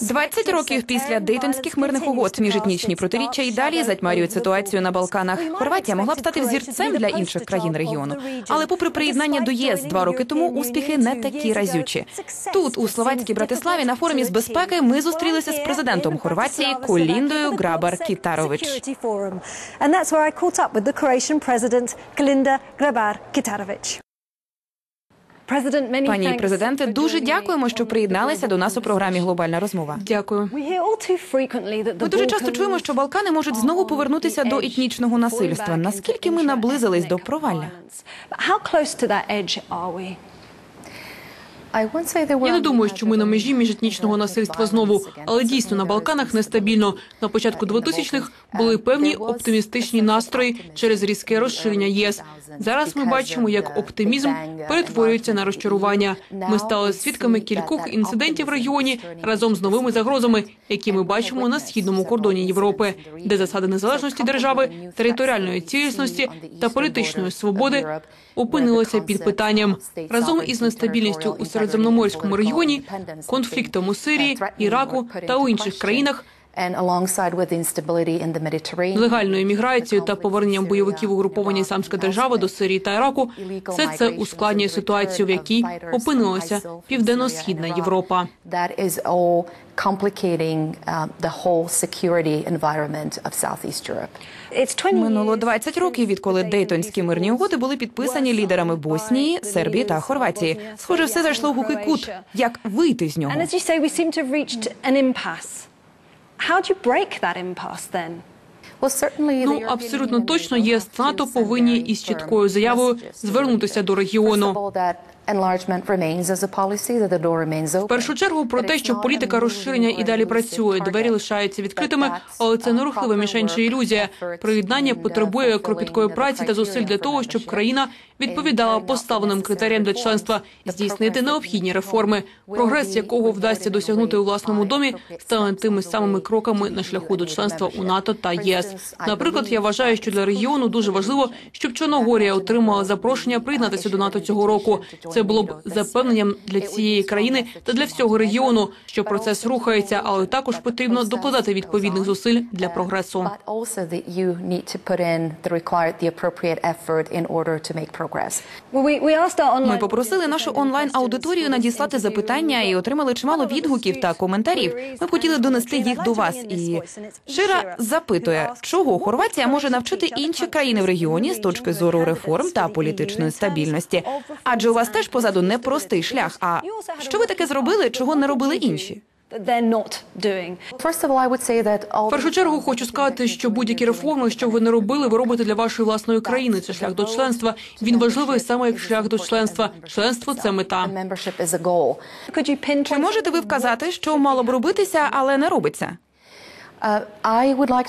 20 років після Дейтонських мирних угод міжетнічні протиріччя і далі затьмарюють ситуацію на Балканах. Хорватія могла б стати взірцем для інших країн регіону. Але, попри приєднання до ЄС два роки тому, успіхи не такі разючі. Тут, у словацькій Братиславі, на форумі з безпеки, ми зустрілися з президентом Хорватії Коліндою Грабар Кітарович. Пані президенте, дуже дякуємо, що приєдналися до нас у програмі Глобальна розмова. Дякую. Ми дуже часто чуємо, що Балкани можуть знову повернутися до етнічного насильства. Наскільки ми наблизились до провалля? Я не думаю, що ми на межі міжетнічного насильства знову, але дійсно на Балканах нестабільно. На початку 2000-х були певні оптимістичні настрої через різке розширення ЄС. Зараз ми бачимо, як оптимізм перетворюється на розчарування. Ми стали свідками кількох інцидентів в регіоні разом з новими загрозами, які ми бачимо на східному кордоні Європи, де засади незалежності держави, територіальної цілісності та політичної свободи опинилися під питанням разом із нестабільністю у середземноморському регіоні, конфліктом у Сирії, Іраку та у інших країнах. Легальною міграцією та поверненням бойовиків угруповання Ісламська держава до Сирії та Іраку все це ускладнює ситуацію, в якій опинилася південно-східна Європа. Минуло 20 років, відколи Дейтонські мирні угоди були підписані лідерами Боснії, Сербії та Хорватії. Схоже, все зайшло в глухий кут. Як вийти з нього? How do you break that impasse then? Ну, абсолютно точно ЄС НАТО повинні із чіткою заявою звернутися до регіону. В першу чергу про те, що політика розширення і далі працює, двері лишаються відкритими, але це не рухлива мішень чи ілюзія. Приєднання потребує кропіткої праці та зусиль для того, щоб країна відповідала поставленим критеріям для членства, здійснити необхідні реформи, прогрес якого вдасться досягнути у власному домі, стане тими самими кроками на шляху до членства у НАТО та ЄС. Наприклад, я вважаю, що для регіону дуже важливо, щоб Чорногорія отримала запрошення приєднатися до НАТО цього року. Це було б запевненням для цієї країни та для всього регіону, що процес рухається, але також потрібно докладати відповідних зусиль для прогресу. Ми попросили нашу онлайн аудиторію надіслати запитання і отримали чимало відгуків та коментарів. Ми хотіли донести їх до вас. І Шира запитує, чого Хорватія може навчити інші країни в регіоні з точки зору реформ та політичної стабільності. Адже у вас теж позаду непростий шлях. А що ви таке зробили, чого не робили інші? В першу чергу хочу сказати, що будь-які реформи, що ви не робили, ви робите для вашої власної країни. Це шлях до членства. Він важливий саме як шлях до членства. Членство це мета. Чи можете ви вказати, що мало б робитися, але не робиться?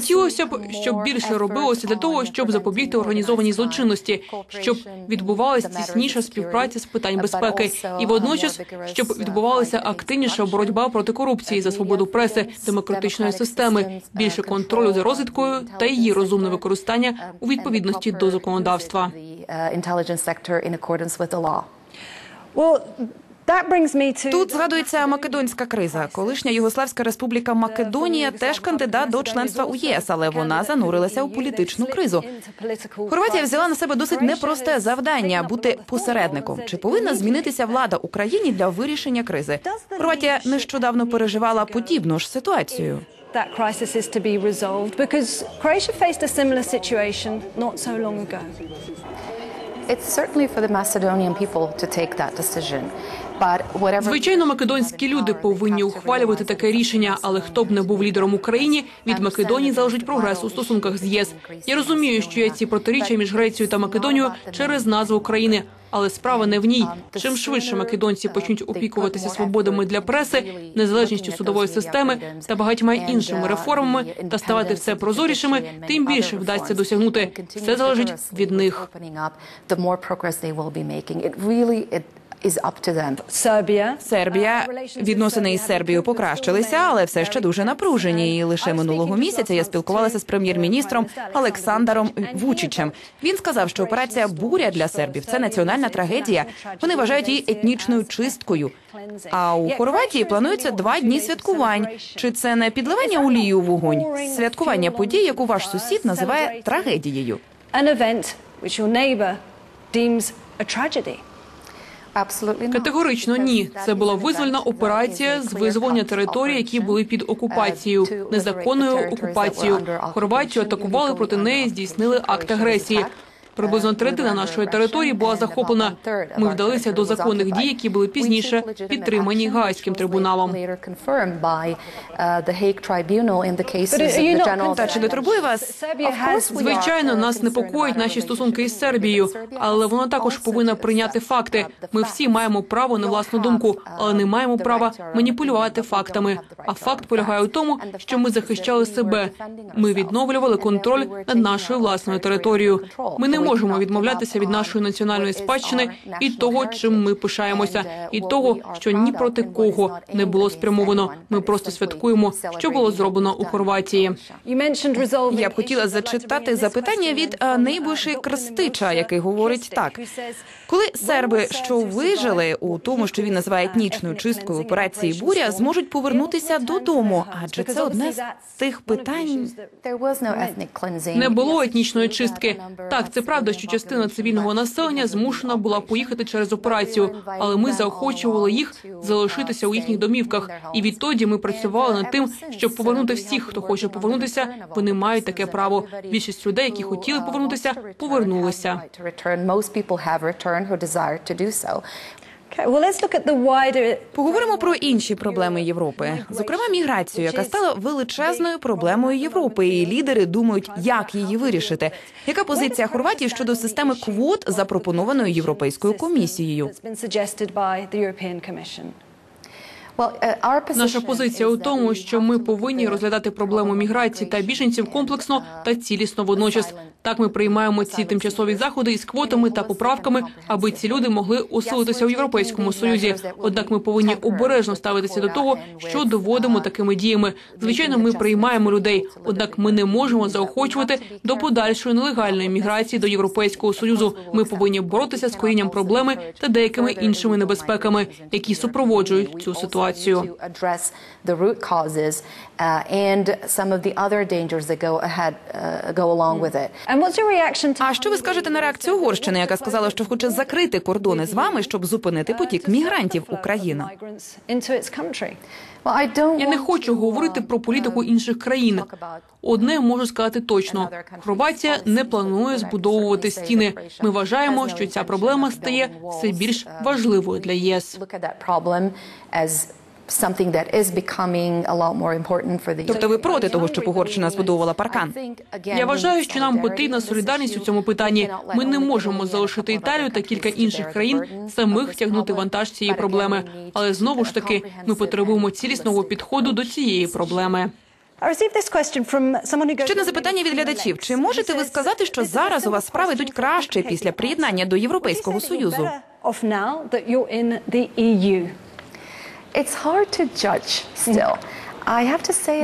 Хотілося б, щоб більше робилося для того, щоб запобігти організованій злочинності, щоб відбувалася тісніша співпраця з питань безпеки, і водночас щоб відбувалася активніша боротьба проти корупції за свободу преси, демократичної системи, більше контролю за розвідкою та її розумне використання у відповідності до законодавства. Тут згадується македонська криза. Колишня Югославська республіка Македонія теж кандидат до членства у ЄС, але вона занурилася у політичну кризу. Хорватія взяла на себе досить непросте завдання бути посередником. Чи повинна змінитися влада Україні для вирішення кризи? Хорватія нещодавно переживала подібну ж ситуацію. That crisis is to be resolved because Croatia faced a similar situation not so long ago. It's certainly for the Macedonian people to take that decision. Звичайно, македонські люди повинні ухвалювати таке рішення, але хто б не був лідером Україні, від Македонії залежить прогрес у стосунках з ЄС. Я розумію, що є ці протиріччя між Грецією та Македонією через назву країни. Але справа не в ній. Чим швидше македонці почнуть опікуватися свободами для преси, незалежністю судової системи та багатьма іншими реформами та ставати все прозорішими, тим більше вдасться досягнути. Все залежить від них. Is up to them. Serbia. Сербія відносини із Сербією покращилися, але все ще дуже напружені. І лише минулого місяця я спілкувалася з прем'єр-міністром Олександром Вучичем. Він сказав, що операція буря для сербів це національна трагедія. Вони вважають її етнічною чисткою. А у Хорватії планується два дні святкувань. Чи це не підливання олії у вогонь? Святкування подій, яку ваш сусід називає трагедією. An event which your neighbour deems a tragedy. Категорично ні. Це була визвольна операція з визволення територій, які були під окупацією, незаконною окупацією. Хорватію атакували проти неї, здійснили акт агресії. Приблизно третина нашої території була захоплена. Ми вдалися до законних дій, які були пізніше підтримані Гаазьким трибуналом. Та чи не турбує вас? Звичайно, нас непокоїть наші стосунки із Сербією, але вона також повинна прийняти факти. Ми всі маємо право на власну думку, але не маємо права маніпулювати фактами. А факт полягає у тому, що ми захищали себе. Ми відновлювали контроль над нашою власною територією. Ми не можемо відмовлятися від нашої національної спадщини і того, чим ми пишаємося, і того, що ні проти кого не було спрямовано. Ми просто святкуємо, що було зроблено у Хорватії. Я б хотіла зачитати запитання від а, Нейбуші Крстича, який говорить так: коли серби, що вижили у тому, що він називає етнічною чисткою операції буря, зможуть повернутися додому, адже це одне з тих питань. Не було етнічної чистки. Так, це правда, що частина цивільного населення змушена була поїхати через операцію, але ми заохочували їх залишитися у їхніх домівках. І відтоді ми працювали над тим, щоб повернути всіх, хто хоче повернутися. Вони мають таке право. Більшість людей, які хотіли повернутися, повернулися. Okay, well, let's look at the wider Поговоримо про інші проблеми Європи, зокрема міграцію, яка стала величезною проблемою Європи. І лідери думають, як її вирішити. Яка позиція Хорватії щодо системи квот, запропонованої європейською комісією? Commission. Наша позиція у тому, що ми повинні розглядати проблему міграції та біженців комплексно та цілісно водночас. Так ми приймаємо ці тимчасові заходи із квотами та поправками, аби ці люди могли оселитися у європейському союзі. Однак ми повинні обережно ставитися до того, що доводимо такими діями. Звичайно, ми приймаємо людей, однак ми не можемо заохочувати до подальшої нелегальної міграції до європейського союзу. Ми повинні боротися з корінням проблеми та деякими іншими небезпеками, які супроводжують цю ситуацію. And what's your reaction to А що ви скажете на реакцію Угорщини, яка сказала, що хоче закрити кордони з вами, щоб зупинити потік мігрантів в Україну? Я не хочу говорити про політику інших країн. Одне можу сказати точно: Хорватія не планує збудовувати стіни. Ми вважаємо, що ця проблема стає все більш важливою для ЄС. Тобто ви проти того, щоб Угорщина збудовувала паркан? Я вважаю, що нам потрібна солідарність у цьому питанні. Ми не можемо залишити Італію та кілька інших країн самих тягнути вантаж цієї проблеми. Але знову ж таки, ми потребуємо цілісного підходу до цієї проблеми. I received this question from someone who goes Ще на запитання від глядачів: чи можете ви сказати, що зараз у вас справи йдуть краще після приєднання до Європейського союзу?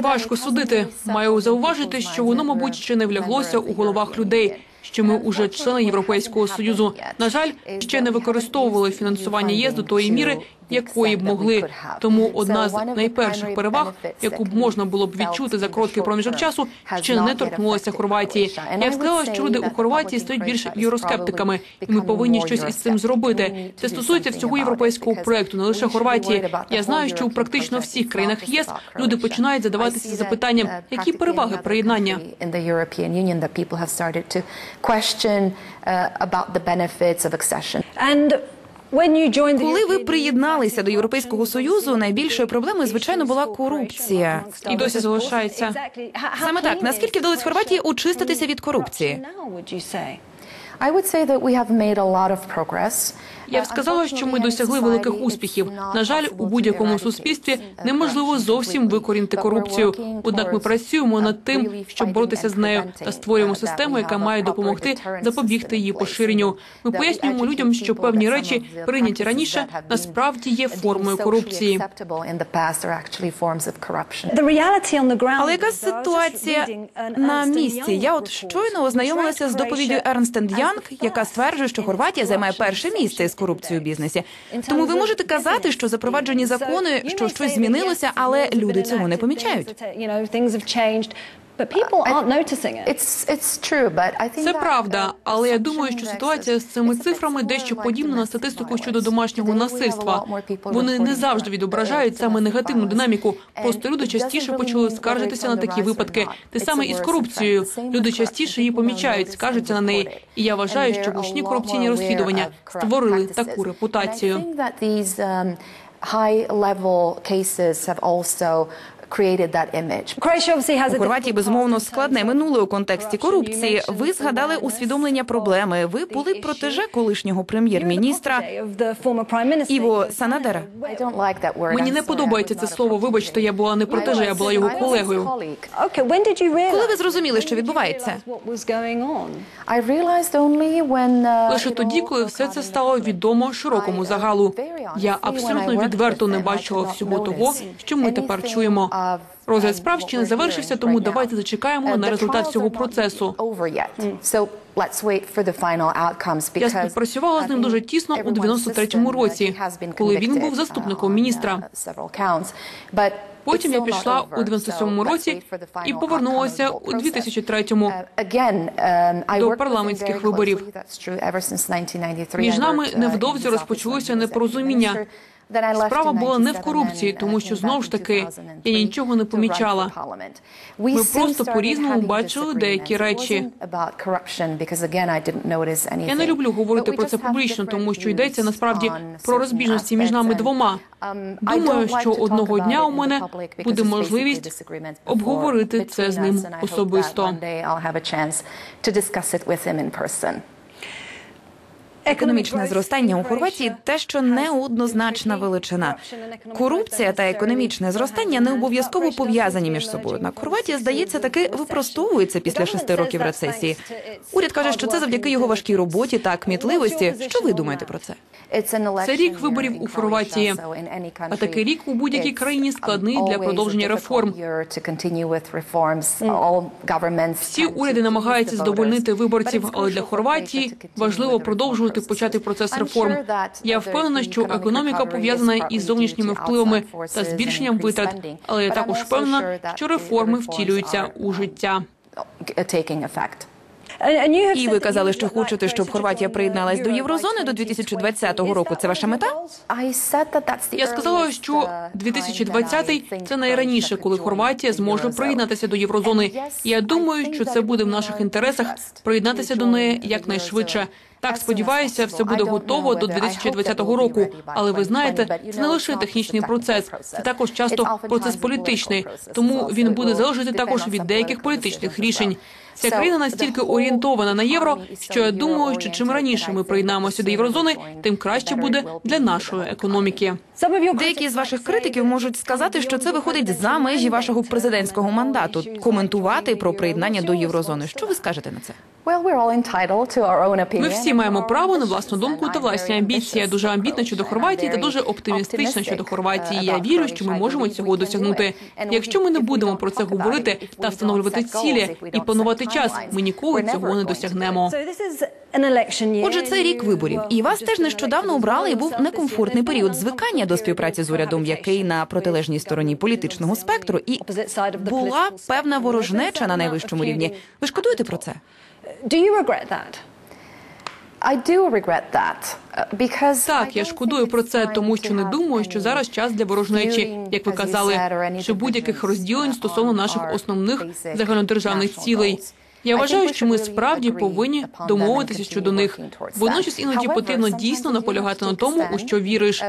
Важко судити. Маю зауважити, що воно, мабуть, ще не вляглося у головах людей. Що ми уже члени Європейського союзу. На жаль, ще не використовували фінансування ЄС до тої міри, якої б могли. Тому одна з найперших переваг, яку б можна було б відчути за короткий проміжок часу, ще не торкнулася Хорватії. Я б сказала, що люди у Хорватії стають більш євроскептиками, і ми повинні щось із цим зробити. Це стосується всього європейського проекту, не лише Хорватії. Я знаю, що у практично всіх країнах єС люди починають задаватися запитанням, які переваги приєднання. And benefits of accession. And Коли ви приєдналися до Європейського союзу, найбільшою проблемою, звичайно, була корупція. І досі залишається. Exactly. How- how Саме так, наскільки вдалося вдалось Хорватії очиститися від корупції? Я б сказала, що ми досягли великих успіхів. На жаль, у будь-якому суспільстві неможливо зовсім викорінити корупцію. Однак ми працюємо над тим, щоб боротися з нею та створюємо систему, яка має допомогти запобігти її поширенню. Ми пояснюємо людям, що певні речі прийняті раніше насправді є формою корупції. The reality on the ground Але яка ситуація на місці? Я от щойно ознайомилася з доповіддю ranked The яка стверджує, що Хорватія займає перше місце з корупцією в бізнесі. Тому ви можете казати, що запроваджені закони, що щось змінилося, але люди цього не помічають. Це правда, але я думаю, що ситуація з цими цифрами дещо подібна на статистику щодо домашнього насильства. Вони не завжди відображають саме негативну динаміку. Просто люди частіше почали скаржитися на такі випадки. Те саме і з корупцією. Люди частіше її помічають, скаржаться на неї. І я вважаю, що гучні корупційні розслідування створили таку репутацію. High level cases have also created that image. У Хорватії безумовно складне минуле у контексті корупції. Ви згадали усвідомлення проблеми. Ви були протеже колишнього прем'єр-міністра Іво Санадера. Мені не подобається це слово. Вибачте, я була не протеже, я була його колегою. Коли ви зрозуміли, що відбувається? Uh, Лише тоді, коли все це стало відомо широкому загалу. Я абсолютно відверто не бачила всього того, що ми тепер чуємо. Розгляд справ ще не завершився, тому давайте зачекаємо на результат цього процесу. Я співпрацювала з ним дуже тісно у 93-му році, коли він був заступником міністра. Потім я пішла у 97-му році і повернулася у 2003-му. до парламентських виборів. Між нами невдовзі розпочалося непорозуміння. Справа була не в корупції, тому що знову ж таки я нічого не помічала. Ми просто по-різному бачили деякі речі. Я не люблю говорити про це публічно, тому що йдеться насправді про розбіжності між нами двома. Думаю, що одного дня у мене буде можливість обговорити це з ним особисто. Економічне зростання у Хорватії те, що неоднозначна величина. Корупція та економічне зростання не обов'язково пов'язані між собою. Однак Хорватія, здається, таки випростовується після шести років рецесії. Уряд каже, що це завдяки його важкій роботі та кмітливості. Що ви думаєте про це? Це рік виборів у Хорватії. А такий рік у будь-якій країні складний для продовження реформ. Всі уряди намагаються задовольнити виборців, але для Хорватії важливо продовжувати почати процес реформ. Я впевнена, що економіка пов'язана із зовнішніми впливами та збільшенням витрат, але я також впевнена, що реформи втілюються у життя. І ви казали, що хочете, щоб Хорватія приєдналась до єврозони до 2020 року. Це ваша мета? Я сказала, що 2020 – це найраніше, коли Хорватія зможе приєднатися до єврозони. Я думаю, що це буде в наших інтересах приєднатися до неї якнайшвидше. Так, сподіваюся, все буде готово до 2020 року. Але ви знаєте, це не лише технічний процес, це також часто процес політичний. Тому він буде залежати також від деяких політичних рішень. Ця країна настільки орієнтована на євро, що я думаю, що чим раніше ми приєднаємося до єврозони, тим краще буде для нашої економіки. Деякі з ваших критиків можуть сказати, що це виходить за межі вашого президентського мандату. Коментувати про приєднання до єврозони. Що ви скажете на це? Ми всі маємо право на власну думку та власні амбіції. Я дуже амбітна щодо Хорватії та дуже оптимістична щодо Хорватії. Я вірю, що ми можемо цього досягнути. Якщо ми не будемо про це говорити та встановлювати цілі і планувати час, ми ніколи цього не досягнемо. Отже, це рік виборів, і вас теж нещодавно обрали. і Був некомфортний період звикання до співпраці з урядом, який на протилежній стороні політичного спектру, і була певна ворожнеча на найвищому рівні. Ви шкодуєте про це? Так, я шкодую про це, тому що не думаю, що зараз час для ворожнечі, як ви казали, чи будь-яких розділень стосовно наших основних загальнодержавних цілей. Я вважаю, що ми справді повинні домовитися щодо них. Водночас іноді потрібно дійсно наполягати на тому, у що віриш.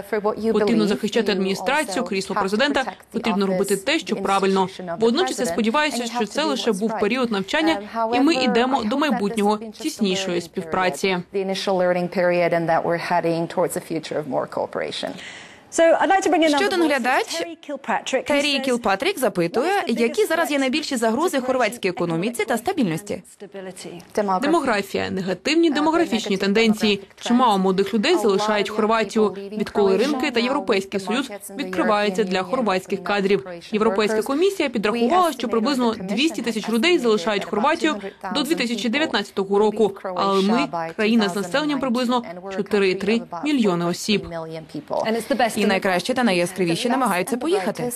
Потрібно захищати адміністрацію, крісло президента. Потрібно робити те, що правильно. Водночас я сподіваюся, що це лише був період навчання, і ми йдемо до майбутнього тіснішої співпраці. Ще один глядач. Террі Кілпатрік запитує, які зараз є найбільші загрози хорватській економіці та стабільності. Демографія, негативні демографічні тенденції. Чимало молодих людей залишають Хорватію, відколи ринки та європейський союз відкриваються для хорватських кадрів. Європейська комісія підрахувала, що приблизно 200 тисяч людей залишають Хорватію до 2019 року. Але ми країна з населенням приблизно 4,3 мільйони осіб. І найкраще та найяскравіші намагаються поїхати.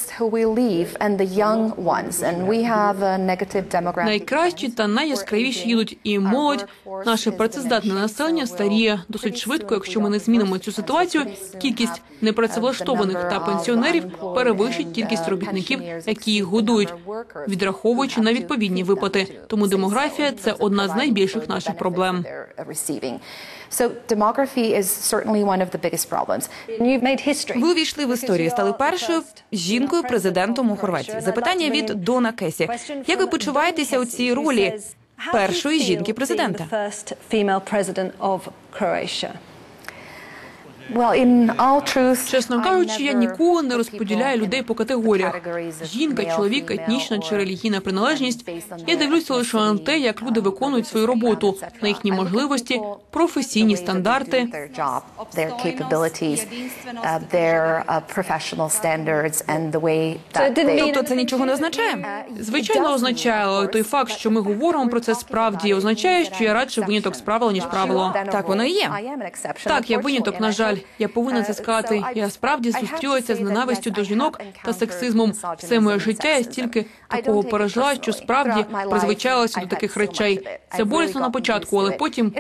Найкращі та найяскравіші їдуть і молодь. Наше працездатне населення старіє досить швидко. Якщо ми не змінимо цю ситуацію, кількість непрацевлаштованих та пенсіонерів перевищить кількість робітників, які їх годують, відраховуючи на відповідні виплати. Тому демографія це одна з найбільших наших проблем. So demography is certainly one of the biggest problems. Ви увійшли в історію, стали першою жінкою президентом у Хорватії. Запитання від Дона Кесі. Як ви почуваєтеся у цій ролі першої жінки президента? Чесно кажучи, я ніколи не розподіляю людей по категоріях: жінка, чоловік, етнічна чи релігійна приналежність. Я дивлюся лише на те, як люди виконують свою роботу, на їхні можливості, професійні стандарти. Тобто це нічого не означає? Звичайно, означає, але той факт, що ми говоримо про це справді, означає, що я радше виняток з правила ніж правило. Так воно і є. Так, я виняток, на жаль. Я повинна це сказати. Я справді зустрілася з ненавистю до жінок та сексизмом. Все моє життя я стільки такого пережила, що справді призвичайлася до таких речей. Це болісно на початку, але потім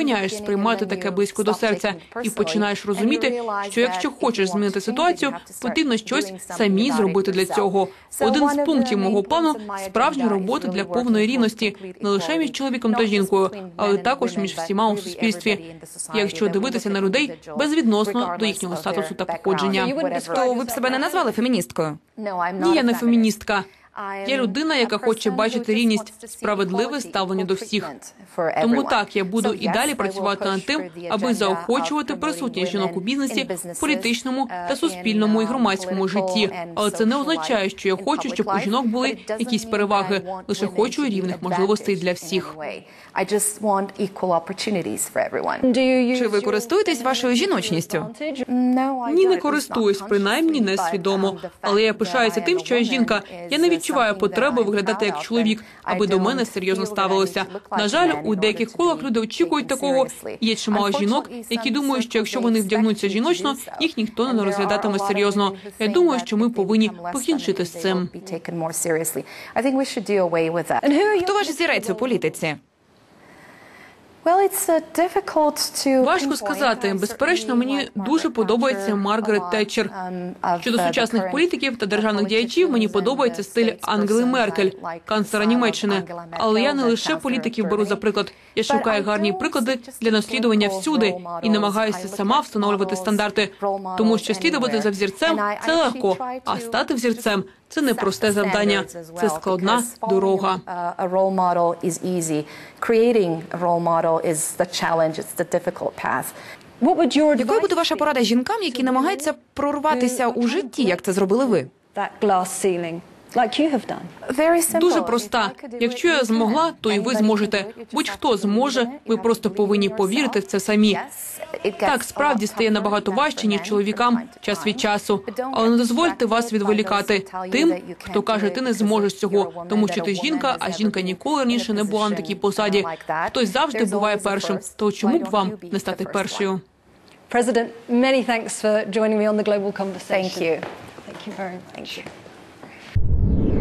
припиняєш сприймати таке близько до серця і починаєш розуміти, що якщо хочеш змінити ситуацію, потрібно щось самі зробити для цього. Один з пунктів мого плану справжня робота для повної рівності не лише між чоловіком та жінкою, але також між всіма у суспільстві. Якщо дивитися на людей безвідносно до їхнього статусу та походження, то ви б себе не назвали феміністкою? Ні, я не феміністка. Я людина, яка хоче бачити рівність, справедливе ставлення до всіх. Тому так я буду і далі працювати над тим, аби заохочувати присутність жінок у бізнесі, політичному та суспільному і громадському житті. Але це не означає, що я хочу, щоб у жінок були якісь переваги. Лише хочу рівних можливостей для всіх. Чи ви користуєтесь вашою жіночністю? Ні, не користуюсь, принаймні не свідомо. Але я пишаюся тим, що я жінка. Я не відчуваю потреби виглядати як чоловік, аби до мене серйозно ставилося. На жаль, у деяких колах люди очікують такого. Є чимало жінок, які думають, що якщо вони вдягнуться жіночно, їх ніхто не розглядатиме серйозно. Я думаю, що ми повинні покінчити з цим. Хто ваш зірець у політиці? Важко сказати. Безперечно, мені дуже подобається Маргарет Тетчер. Щодо сучасних політиків та державних діячів, мені подобається стиль Ангели Меркель, канцлера Німеччини. Але я не лише політиків беру за приклад. Я шукаю гарні приклади для наслідування всюди і намагаюся сама встановлювати стандарти, тому що слідувати за взірцем це легко, а стати взірцем це не просте завдання, це складна дорога. Якою буде ваша порада жінкам, які намагаються прорватися у житті, як це зробили ви? Дуже проста. Якщо я змогла, то і ви зможете. Будь-хто зможе. Ви просто повинні повірити в це самі. Так, справді стає набагато важче ніж чоловікам час від часу. Але не дозвольте вас відволікати тим, хто каже, ти не зможеш цього, тому що ти жінка, а жінка ніколи раніше не була на такій посаді. Хтось завжди буває першим. То чому б вам не стати першою? President, many thanks for joining me on the global conversation. Thank you. Thank you very much.